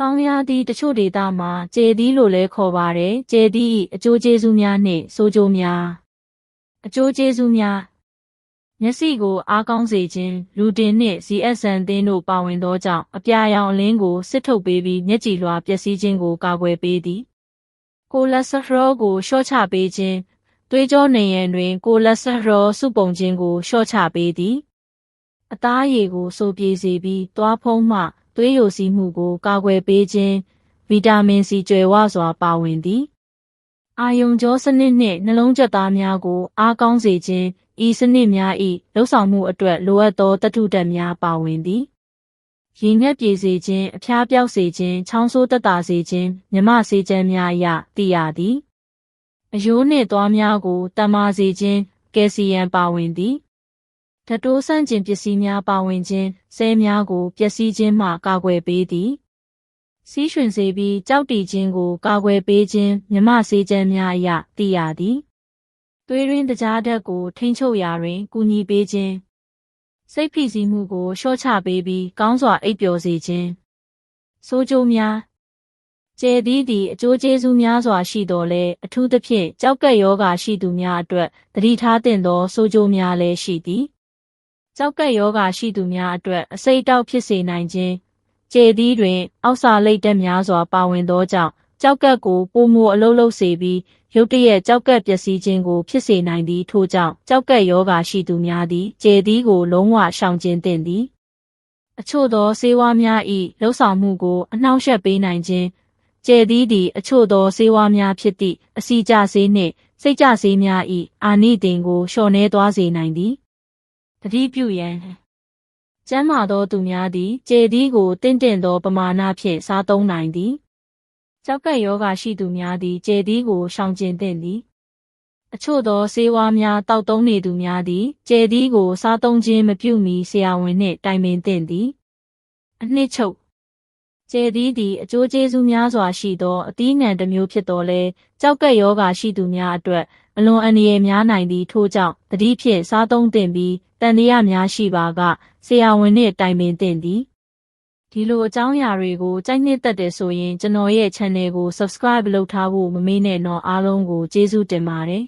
ဆောင်းရာသီတချို့ဒေသမှာကျေသီးလို့လည်းခေါ်ပါတယ်။ကျေသီး၏အကျိုးကျေးဇူးများနှင့်ဆိုးကျိုးများအကျိုးကျေးဇူးများမျက်စိကိုအားကောင်းစေခြင်းလူတင်နှင့် ZSN သင်းတို့ပါဝင်သောကြောင့်အပြာရောင်အလင်းကိုစစ်ထုတ်ပေးပြီးမျက်ကြည်လွှာပျက်စီးခြင်းကိုကာကွယ်ပေးသည်ကိုလက်စထရောကိုလျှော့ချပေးခြင်းသွေးကြောနေရန်တွင်ကိုလက်စထရောစုပုံခြင်းကိုလျှော့ချပေးသည်အသားရည်ကိုစိုးပြေစေပြီးသွားဖုံးမှ သွေးယိုစီးမှုကိုကာကွယ်ပေးခြင်းဗီတာမင်စီကျွယ်ဝစွာပါဝင်သည်အာယုံကြောစနစ်နှင့်နှလုံးကျက်သားများကို အားကောင်းစေခြင်းဤစနစ်များ၏လှုပ်ဆောင်မှုအတွက်လိုအပ်သောတထုတက်များပါဝင်သည်ရင်ငှက်ပြေစေခြင်းအဖျားပြောက်စေခြင်းချောင်းဆိုးတက်တာစေခြင်းမြမစေခြင်းများအရသိရသည်အယိုးနှင့်သွားများကိုတမ္မာစေခြင်းကယ်ဆီယမ်ပါဝင်သည် ဓတိုးဆန့်ကျင်ပစ္စည်းများပါဝင်ခြင်းဆဲများကိုပျက်စီးခြင်းမှကာကွယ်ပေးသည်စီးရွှင်စေပြီးကြောက်တီခြင်းကိုကာကွယ်ပေးခြင်းမြမစေခြင်းများအရသိရသည်သွေးရင်းတကြားဓာတ်ကိုထိန်းချုပ်ရာတွင်ကူညီပေးခြင်းစိတ်ဖိစီးမှုကိုလျှော့ချပေးပြီးကောင်းစွာအိပ်ပျော်စေခြင်းဆိုးကျိုးများကျဲသီးသည့်အကျိုးကျေးဇူးများစွာရှိတော်လဲအထူးသဖြင့်ကြောက်ကက်ယောဂါရှိသူများအတွက်တတိထားတင်သောဆိုးကျိုးများလည်းရှိသည် ကြောက်ကက်ယောဂါရှိသူများအတွက်အစိတ်တောက်ဖြစ်စေနိုင်ခြင်းကျေသီးတွင် အောက်စာလိတ်တက်များစွာပါဝင်သောကြောင့်ကြောက်ကက်ကိုပုံမိုအလုံးလုံးစေပြီးရုတ်တရက်ကြောက်ကက်ပျက်စီးခြင်းကိုဖြစ်စေနိုင်သည်ထို့ကြောင့်ကြောက်ကက်ယောဂါရှိသူများသည်ကျေသီးကိုလုံးဝရှောင်ကျဉ်သင့်သည်အချို့သောဆေးဝါးများ၏လှုပ်ဆောင်မှုကိုအနှောင့်အယှက်ပေးနိုင်ခြင်းကျဲသီးသည်အချို့သောဆေးဝါးများဖြစ်သည့်အစီကျဆေးနှင့်စိတ်ကြဆေးများ၏အာနိသင်ကိုလျှော့နှဲသွားစေနိုင်သည် တတိပြုရန်ကျမ်းမာသောသူများသည်ကျေသီးကိုတင့်တင့်သောပမာဏဖြင့်စားသုံးနိုင်သည်ကြောက်ကက်ယောဂရှိသူများသည်ကျေသီးကိုရှောင်ကျဉ်သင့်သည်အချို့သောဆေးဝါးများတောက်သုံးနေသူများသည်ကျေသီးကိုစားသုံးခြင်းမပြုမီဆရာဝန်နှင့်တိုင်ပင်သင့်သည်အနှစ်ချုပ်ကျေသီးသည်အကျိုးကျေးဇူးများစွာရှိသောအသီးနှံတစ်မျိုးဖြစ်တော်လဲကြောက်ကက်ယောဂရှိသူများအတွက်အလွန်အန္တရာယ်များနိုင်သည့်ထို့ကြောင့်တတိဖြင့်စားသုံးသင့်ပြီး တန်တရားများရှိပါကဆရာဝန်နှင့်တိုင်ပင်သင့်သည်ဒီလိုအကြောင်းအရာတွေကိုကြိုက်နှစ်သက်တယ်ဆိုရင်ကျွန်တော်ရဲ့ channel ကို subscribe လုပ်ထားဖို့မမေ့နဲ့တော့အားလုံးကိုကျေးဇူးတင်ပါတယ်